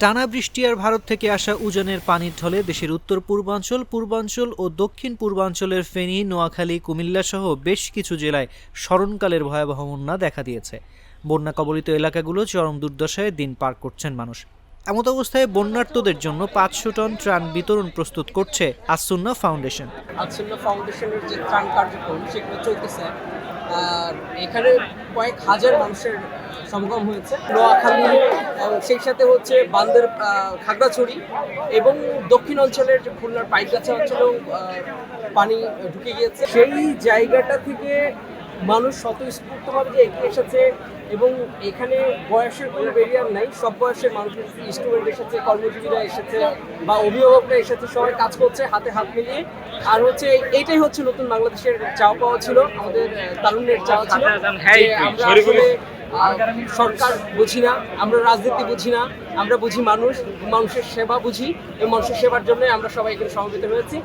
টানা বৃষ্টি আর ভারত থেকে আসা উজানের পানির ঢলে দেশের উত্তর পূর্বাঞ্চল পূর্বাঞ্চল ও দক্ষিণ পূর্বাঞ্চলের ফেনী, নোয়াখালী, কুমিল্লা সহ বেশ কিছু জেলায় স্মরণকালের ভয়াবহ বন্যা দেখা দিয়েছে। বন্যা কবলিত এলাকাগুলো চরম দুর্দশায় দিন পার করছেন মানুষ। এমত অবস্থায় বন্যার্তদের জন্য পাঁচশো টন ত্রাণ বিতরণ প্রস্তুত করছে আসুন্না ফাউন্ডেশন। আচ্ছন্ন ফাউন্ডেশনের যে ত্রাণ কার্যক্রম, সেগুলো চলতেছে। আর এখানে কয়েক হাজার মানুষের সমাগম হয়েছে। নোয়াখালী এবং সেই সাথে হচ্ছে বান্দের খাগড়াছড়ি এবং দক্ষিণ অঞ্চলের যে খুলনার পাইকাছা অঞ্চলেও পানি ঢুকে গিয়েছে। সেই জায়গাটা থেকে মানুষ স্বতঃস্ফূর্তভাবে যে এগিয়ে এসেছে এবং এখানে বয়সের কোনো বেরিয়ার নাই সব বয়সের মানুষ স্টুডেন্ট এসেছে কর্মজীবীরা এসেছে বা অভিভাবকরা এসেছে সবাই কাজ করছে হাতে হাত মিলিয়ে। আর হচ্ছে এইটাই হচ্ছে নতুন বাংলাদেশের চাওয়া পাওয়া ছিল আমাদের তারুণ্যের চাওয়া ছিল আমরা আসলে সরকার বুঝি না, আমরা রাজনীতি বুঝি না, আমরা বুঝি মানুষ, মানুষের সেবা বুঝি এবং মানুষের সেবার জন্য আমরা সবাই এখানে সমবেত হয়েছি।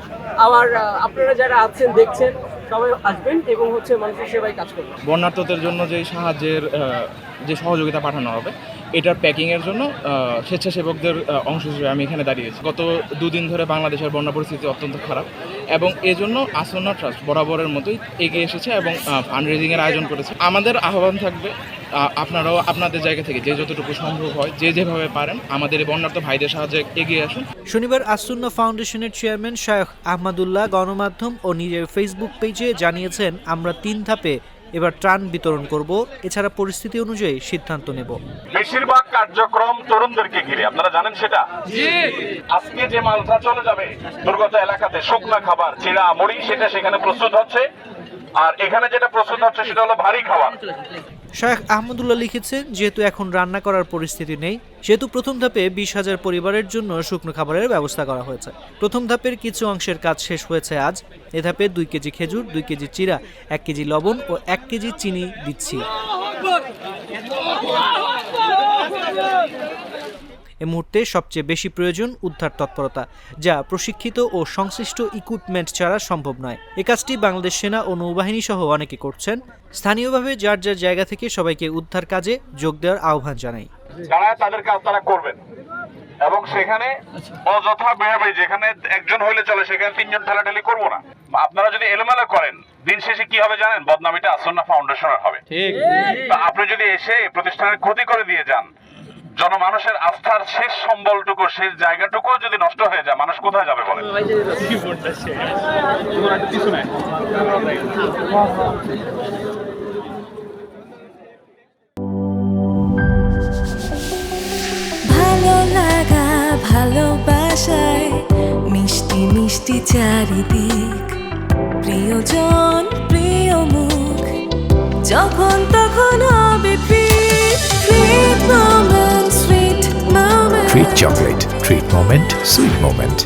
আবার আপনারা যারা আছেন, দেখছেন, সবাই আসবেন এবং হচ্ছে মানুষের সেবায় কাজ করবেন। বন্যার্থদের জন্য যে সাহায্যের যে সহযোগিতা পাঠানো হবে, এটার প্যাকিংয়ের জন্য স্বেচ্ছাসেবকদের অংশ হিসেবে আমি এখানে দাঁড়িয়েছি গত দুদিন ধরে বাংলাদেশের বন্যা পরিস্থিতি অত্যন্ত খারাপ এবং এজন্য আসন্না ট্রাস্ট বরাবরের মতোই এগিয়ে এসেছে এবং ফান্ড রেজিংয়ের আয়োজন করেছে। আমাদের আহ্বান থাকবে আপনারাও আপনাদের জায়গা থেকে যে যতটুকু সম্ভব হয়, যে যেভাবে পারেন, আমাদের এই বন্যার্থ ভাইদের সাহায্যে এগিয়ে আসুন। শনিবার আসুন্না ফাউন্ডেশনের চেয়ারম্যান শায়খ আহমদুল্লাহ গণমাধ্যম ও নিজের ফেসবুক পেজে জানিয়েছেন, আমরা তিন ধাপে এবার ত্রাণ বিতরণ করব এছাড়া পরিস্থিতি অনুযায়ী সিদ্ধান্ত নেব। বেশিরভাগ কার্যক্রম তরুণদেরকে ঘিরে আপনারা জানেন সেটা? আজকে যে মালটা চলে যাবে দুর্গত এলাকাতে শুকনা খাবার চিরা মুড়ি সেটা সেখানে প্রস্তুত হচ্ছে। আর এখানে যেটা প্রস্তুত হচ্ছে সেটা হলো ভারী খাবার। শায়খ আহমদুল্লাহ লিখেছেন, যেহেতু এখন রান্না করার পরিস্থিতি নেই, সেহেতু প্রথম ধাপে বিশ হাজার পরিবারের জন্য শুকনো খাবারের ব্যবস্থা করা হয়েছে। প্রথম ধাপের কিছু অংশের কাজ শেষ হয়েছে আজ। এ ধাপে দুই কেজি খেজুর, দুই কেজি চিরা, এক কেজি লবণ ও এক কেজি চিনি দিচ্ছি। এ মুহূর্তে সবচেয়ে বেশি প্রয়োজন উদ্ধার তৎপরতা যা প্রশিক্ষিত ও সংশ্লিষ্ট ইকুইপমেন্ট ছাড়া সম্ভব নয়। এ কাজটি বাংলাদেশ সেনা ও নৌবাহিনী সহ অনেকে করছেন। স্থানীয়ভাবে যার যার জায়গা থেকে সবাইকে উদ্ধার কাজে যোগ দেওয়ার আহ্বান জানাই। যারা তাদের কাজ তারা করবেন। এবং সেখানে অযথা বেহাবে যেখানে একজন হইলে চলে সেখানে তিনজন ঠেলাঠেলি করব না। আপনারা যদি এলোমেলো করেন দিন শেষে কি হবে জানেন? বদনামিটা আসন্না ফাউন্ডেশনের হবে। ঠিক। আপনি যদি এসে প্রতিষ্ঠানের ক্ষতি করে দিয়ে যান জনমানুষের আস্থার শেষ সম্বলটুকু শেষ জায়গাটুকু যদি নষ্ট হয়ে যায়, মানুষ কোথায় যাবে বলেন? ভালো লাগা ভালোবাসায়, মিষ্টি মিষ্টি চারিদিক, প্রিয়জন প্রিয় মুখ, যখন তখন হবে সুইট মোমেন্ট সুইট মোমেন্ট